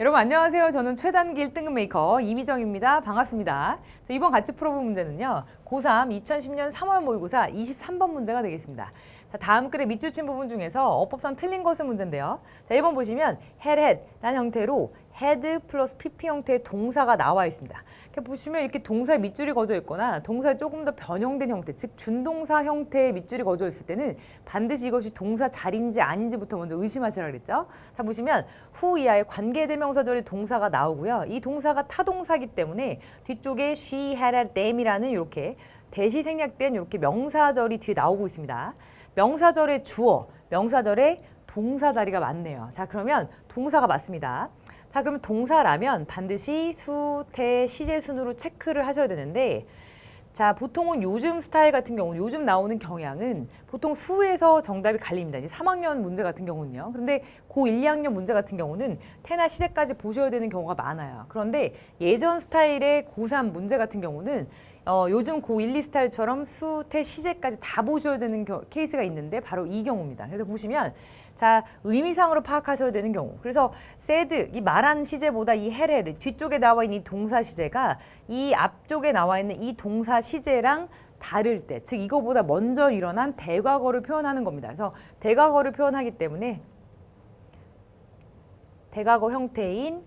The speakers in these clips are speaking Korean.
여러분 안녕하세요. 저는 최단기 1등급 메이커 이미정입니다. 반갑습니다. 자, 이번 같이 풀어볼 문제는요. 고3 2010년 3월 모의고사 23번 문제가 되겠습니다. 자, 다음 글의 밑줄 친 부분 중에서 어법상 틀린 것은 문제인데요. 자, 1번 보시면 had had 라는 형태로 had 플러스 pp 형태의 동사가 나와 있습니다. 이렇게 보시면 이렇게 동사에 밑줄이 거져 있거나 동사에 조금 더 변형된 형태, 즉 준동사 형태의 밑줄이 거져 있을 때는 반드시 이것이 동사 자리인지 아닌지부터 먼저 의심하시라 그랬죠. 자, 보시면 후 이하의 관계대명사절의 동사가 나오고요. 이 동사가 타동사기 때문에 뒤쪽에 she had a them이라는 이렇게 대시 생략된 이렇게 명사절이 뒤에 나오고 있습니다. 명사절의 주어, 명사절의 동사 자리가 맞네요. 자, 그러면 동사가 맞습니다. 자, 그러면 동사라면 반드시 수, 태, 시제 순으로 체크를 하셔야 되는데 자, 보통은 요즘 스타일 같은 경우는 요즘 나오는 경향은 보통 수에서 정답이 갈립니다. 이제 3학년 문제 같은 경우는요. 그런데 고 1, 2학년 문제 같은 경우는 태나 시제까지 보셔야 되는 경우가 많아요. 그런데 예전 스타일의 고3 문제 같은 경우는 어, 요즘 고1, 2 스타일처럼 수, 태, 시제까지 다 보셔야 되는 겨- 케이스가 있는데 바로 이 경우입니다. 그래서 보시면 자 의미상으로 파악하셔야 되는 경우. 그래서 said 이 말한 시제보다 이 해를 뒤쪽에 나와 있는 이 동사 시제가 이 앞쪽에 나와 있는 이 동사 시제랑 다를 때, 즉 이거보다 먼저 일어난 대과거를 표현하는 겁니다. 그래서 대과거를 표현하기 때문에 대과거 형태인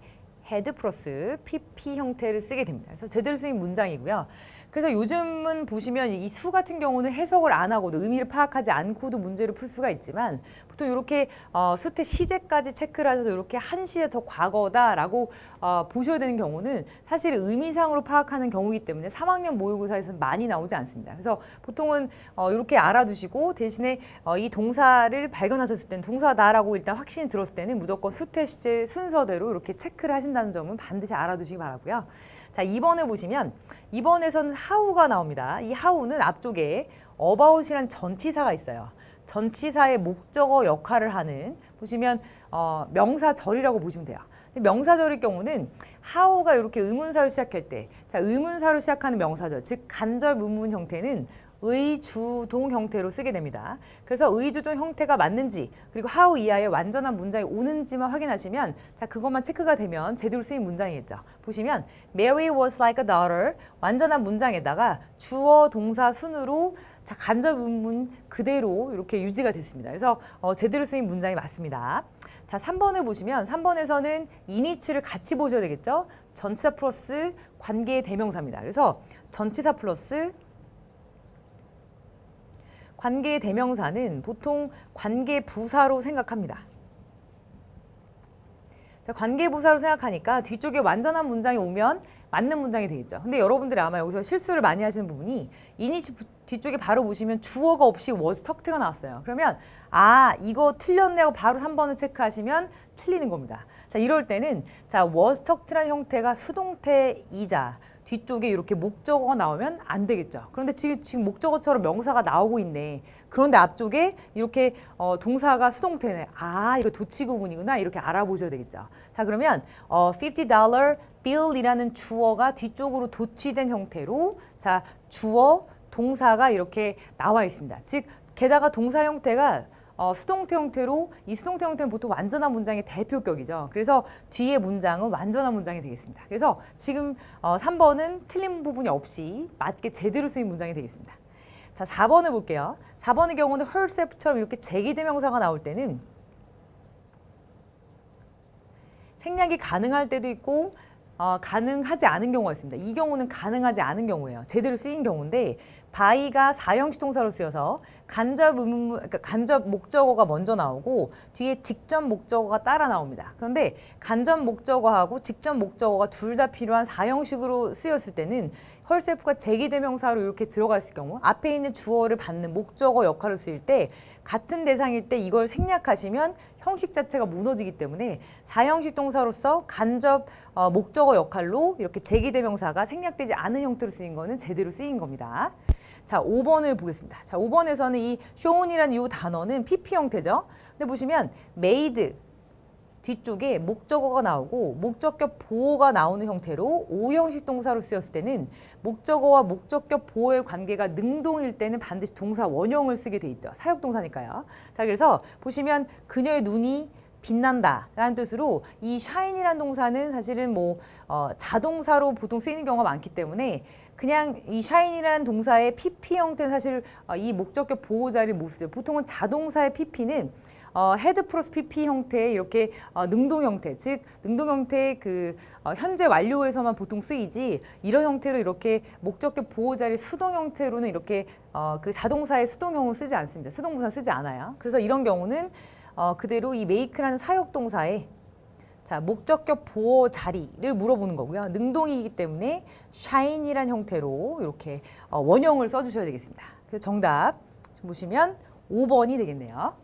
had 플러스 pp 형태를 쓰게 됩니다. 그래서 제대로 쓰인 문장이고요. 그래서 요즘은 보시면 이 수 같은 경우는 해석을 안 하고도 의미를 파악하지 않고도 문제를 풀 수가 있지만 보통 이렇게 어, 수태 시제까지 체크를 하셔서 이렇게 한 시제 더 과거다라고 어, 보셔야 되는 경우는 사실 의미상으로 파악하는 경우이기 때문에 3학년 모의고사에서는 많이 나오지 않습니다. 그래서 보통은 어, 이렇게 알아두시고 대신에 어, 이 동사를 발견하셨을 때는 동사다라고 일단 확신이 들었을 때는 무조건 수태 시제 순서대로 이렇게 체크를 하신다는 점은 반드시 알아두시기 바라고요. 자, 2번을 보시면 2번에서는 how가 나옵니다. 이 how는 앞쪽에 about이란 전치사가 있어요. 전치사의 목적어 역할을 하는 보시면 어, 명사절이라고 보시면 돼요. 근데 명사절일 경우는 how가 이렇게 의문사로 시작할 때, 자 의문사로 시작하는 명사절, 즉 간접 의문 형태는 의주동 형태로 쓰게 됩니다. 그래서 의주동 형태가 맞는지 그리고 how 이하의 완전한 문장이 오는지만 확인하시면 자 그것만 체크가 되면 제대로 쓰인 문장이겠죠. 보시면 Mary was like a daughter 완전한 문장에다가 주어 동사 순으로 자 간접 의문 그대로 이렇게 유지가 됐습니다. 그래서 어, 제대로 쓰인 문장이 맞습니다. 자 3번을 보시면 3번에서는 이니츠를 같이 보셔야 되겠죠. 전치사 플러스 관계의 대명사입니다. 그래서 전치사 플러스 관계 대명사는 보통 관계 부사로 생각합니다. 자, 관계 부사로 생각하니까 뒤쪽에 완전한 문장이 오면 맞는 문장이 되겠죠. 근데 여러분들이 아마 여기서 실수를 많이 하시는 부분이 이니치 부- 뒤쪽에 바로 보시면 주어가 없이 was talked가 나왔어요. 그러면 아 이거 틀렸네 하고 바로 3번을 체크하시면 틀리는 겁니다. 자 이럴 때는 자 was talked라는 형태가 수동태이자 뒤쪽에 이렇게 목적어가 나오면 안 되겠죠. 그런데 지금, 지금 목적어처럼 명사가 나오고 있네. 그런데 앞쪽에 이렇게 어, 동사가 수동태네. 아, 이거 도치 구문이구나. 이렇게 알아보셔야 되겠죠. 자, 그러면 어, $50 bill이라는 주어가 뒤쪽으로 도치된 형태로 자, 주어, 동사가 이렇게 나와 있습니다. 즉, 게다가 동사 형태가 어, 수동태 형태로 이 수동태 형태는 보통 완전한 문장의 대표격이죠. 그래서 뒤에 문장은 완전한 문장이 되겠습니다. 그래서 지금 어, 3번은 틀린 부분이 없이 맞게 제대로 쓰인 문장이 되겠습니다. 자, 4번을 볼게요. 4번의 경우는 herself처럼 이렇게 제기대명사가 나올 때는 생략이 가능할 때도 있고 어, 가능하지 않은 경우가 있습니다. 이 경우는 가능하지 않은 경우예요. 제대로 쓰인 경우인데 바이가 사형식 동사로 쓰여서 간접 의문 그러니까 간접 목적어가 먼저 나오고 뒤에 직접 목적어가 따라 나옵니다. 그런데 간접 목적어하고 직접 목적어가 둘 다 필요한 사형식으로 쓰였을 때는 헐셀프가 제기대명사로 이렇게 들어가 있을 경우 앞에 있는 주어를 받는 목적어 역할을 쓰일 때 같은 대상일 때 이걸 생략하시면 형식 자체가 무너지기 때문에 사형식 동사로서 간접 어, 목적어 역할로 이렇게 제기대명사가 생략되지 않은 형태로 쓰인 거는 제대로 쓰인 겁니다. 자, 5번을 보겠습니다. 자, 5번에서는 이 shown이라는 이 단어는 PP 형태죠. 근데 보시면 made 뒤쪽에 목적어가 나오고 목적격 보호가 나오는 형태로 오형식 동사로 쓰였을 때는 목적어와 목적격 보호의 관계가 능동일 때는 반드시 동사 원형을 쓰게 돼 있죠. 사역 동사니까요. 자, 그래서 보시면 그녀의 눈이 빛난다 라는 뜻으로 이 shine이라는 동사는 사실은 뭐 어, 자동사로 보통 쓰이는 경우가 많기 때문에 그냥 이 shine이라는 동사의 pp 형태는 사실 어, 이 목적격 보호자를 못 쓰죠. 보통은 자동사의 pp는 어, 헤드 플러스 pp 형태의 이렇게 어, 능동 형태, 즉 능동 형태의 그 어, 현재 완료에서만 보통 쓰이지 이런 형태로 이렇게 목적격 보호자리 수동 형태로는 이렇게 어, 그 자동사의 수동형을 쓰지 않습니다. 수동부사 쓰지 않아요. 그래서 이런 경우는 어, 그대로 이 make라는 사역동사에 자 목적격 보호 자리를 물어보는 거고요. 능동이기 때문에 shine이란 형태로 이렇게 어, 원형을 써주셔야 되겠습니다. 그래서 정답 보시면 5번이 되겠네요.